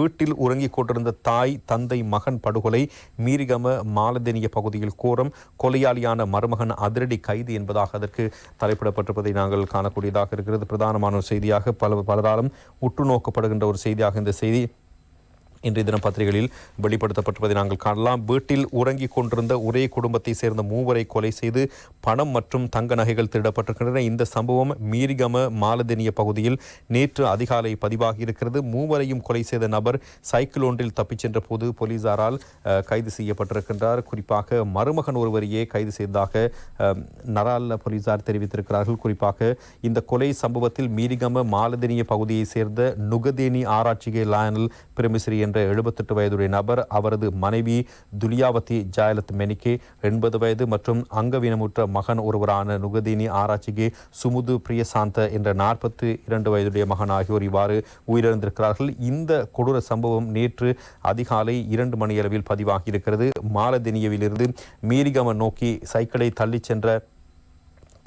வீட்டில் உறங்கிக் கொண்டிருந்த தாய் தந்தை மகன் படுகொலை மீரிகம மாலதேனிய பகுதியில் கோரம் கொலையாளியான மருமகன் அதிரடி கைது என்பதாக அதற்கு தலைப்பிடப்பட்டிருப்பதை நாங்கள் காணக்கூடியதாக இருக்கிறது. பிரதானமான ஒரு செய்தியாக பல பலராலும் உற்று நோக்கப்படுகின்ற ஒரு செய்தியாக இந்த செய்தி இன்றைய தினம் பத்திரிகைகளில் வெளிப்படுத்தப்பட்டிருப்பதை நாங்கள் காணலாம். வீட்டில் உறங்கிக் கொண்டிருந்த ஒரே குடும்பத்தை சேர்ந்த மூவரை கொலை செய்து பணம் மற்றும் தங்க நகைகள் திருடப்பட்டிருக்கின்றன. இந்த சம்பவம் மீரிகம மாலதெனிய பகுதியில் நேற்று அதிகாலை பதிவாகி இருக்கிறது. மூவரையும் கொலை செய்த நபர் சைக்கிள் ஒன்றில் தப்பிச் சென்ற போது போலீசாரால் கைது செய்யப்பட்டிருக்கின்றார். குறிப்பாக மருமகன் ஒருவரையே கைது செய்ததாக அஹ், நரால் போலீசார் தெரிவித்திருக்கிறார்கள். குறிப்பாக இந்த கொலை சம்பவத்தில் மீரிகம மாலதெனிய பகுதியை சேர்ந்த நுகதேனி ஆராய்ச்சிகை லயனல் பிரமிஸ்ரீ என்ற எழுபத்தெட்டு வயதுடைய நபர் அவரது மனைவி துலியாவதி ஜாயலத் மெனிக்கே எண்பது வயது மற்றும் அங்கவீனமுற்ற மகன் ஒருவரான நுகதீனி ஆராய்ச்சிகே சுமுது பிரியசாந்த என்ற நாற்பத்தி இரண்டு வயதுடைய மகன் ஆகியோர் இவ்வாறு உயிரிழந்திருக்கிறார்கள். இந்த கொடூர சம்பவம் நேற்று அதிகாலை இரண்டு மணியளவில் பதிவாகி இருக்கிறது மீரிகம நோக்கி சைக்கிளை தள்ளிச் சென்ற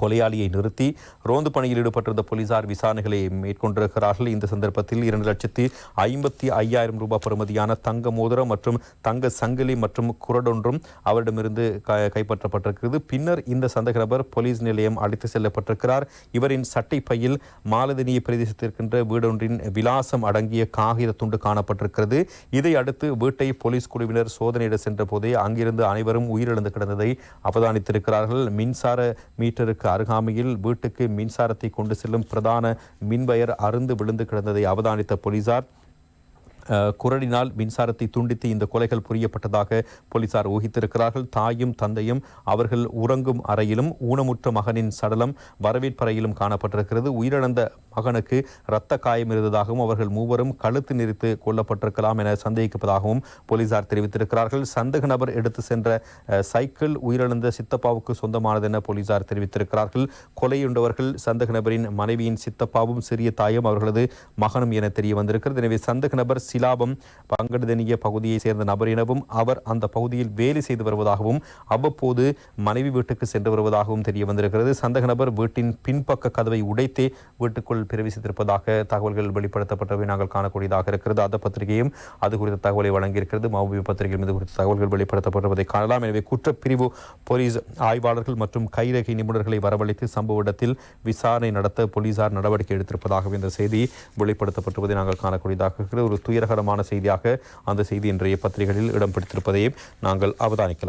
கொலையாளியை நிறுத்தி ரோந்து பணியில் ஈடுபட்டிருந்த போலீசார் விசாரணைகளை மேற்கொண்டிருக்கிறார்கள். இந்த சந்தர்ப்பத்தில் இரண்டு லட்சத்தி ஐம்பத்தி ஐயாயிரம் ரூபாய் பெறுமதியான தங்க மோதிரம் மற்றும் தங்க சங்கிலி மற்றும் குரடொன்றும் அவரிடமிருந்து க- கைப்பற்றப்பட்டிருக்கிறது. பின்னர் இந்த சந்தக நபர் போலீஸ் நிலையம் அழைத்து செல்லப்பட்டிருக்கிறார். இவரின் சட்டை பையில் மாலதினிய பிரதேசத்திற்கின்ற வீடொன்றின் விலாசம் அடங்கிய காகித துண்டு காணப்பட்டிருக்கிறது. இதை அடுத்து வீட்டை போலீஸ் குழுவினர் சோதனையிட சென்ற போதே அங்கிருந்து அனைவரும் உயிரிழந்து கிடந்ததை அவதானித்திருக்கிறார்கள். மின்சார மீட்டருக்கு அருகாமையில் வீட்டுக்கு மின்சாரத்தை கொண்டு செல்லும் பிரதான மின்வயர் அருந்து விழுந்து கிடந்ததை அவதானித்த போலீசார் குரலினால் மின்சாரத்தை துண்டித்து இந்த கொலைகள் புரியப்பட்டதாக போலீசார் ஊகித்திருக்கிறார்கள். தாயும் தந்தையும் அவர்கள் உறங்கும் அறையிலும் ஊனமுற்ற மகனின் சடலம் வரவேற்பறையிலும் காணப்பட்டிருக்கிறது. உயிரிழந்த மகனுக்கு இரத்த காயம் இருந்ததாகவும் அவர்கள் மூவரும் கழுத்து நெறித்து கொல்லப்பட்டிருக்கலாம் என சந்தேகிப்பதாகவும் போலீசார் தெரிவித்திருக்கிறார்கள். சந்தேக நபர் எடுத்து சென்ற சைக்கிள் உயிரிழந்த சித்தப்பாவுக்கு சொந்தமானது என போலீசார் தெரிவித்திருக்கிறார்கள். கொலையுண்டவர்கள் சந்தேக நபரின் மனைவியின் சித்தப்பாவும் சிறிய தாயும் அவர்களது மகனும் என தெரிய வந்திருக்கிறது. எனவே சந்தேக நபர் சிலாபம் பங்கடுதனிய பகுதியை சேர்ந்த நபர் எனவும் அவர் அந்த பகுதியில் வேலை செய்து வருவதாகவும் அவ்வப்போது மனைவி வீட்டுக்கு சென்று வருவதாகவும் தெரிய வந்திருக்கிறது. சந்தக நபர் வீட்டின் பின்பக்க கதவை உடைத்தே வீட்டுக்குள் பிரவேசித்திருப்பதாக தகவல்கள் வெளிப்படுத்தப்பட்டவை நாங்கள் காணக்கூடியதாக இருக்கிறது. அந்த பத்திரிகையும் அது குறித்த தகவலை வழங்கியிருக்கிறது. மௌபி பத்திரிகையில் இது குறித்த தகவல்கள் வெளிப்படுத்தப்பட்டிருப்பதை காணலாம். எனவே குற்றப்பிரிவு போலீஸ் ஆய்வாளர்கள் மற்றும் கைரேகை நிபுணர்களை வரவழைத்து சம்பவ இடத்தில் விசாரணை நடத்த போலீசார் நடவடிக்கை எடுத்திருப்பதாகவும் இந்த செய்தி வெளிப்படுத்தப்பட்டுவதை நாங்கள் காணக்கூடியதாக இருக்கிறது. ஒரு துயரகரமான செய்தியாக அந்த செய்தி இன்றைய பத்திரிகைகளில் இடம் பிடித்திருப்பதையும் நாங்கள் அவதானிக்கலாம்.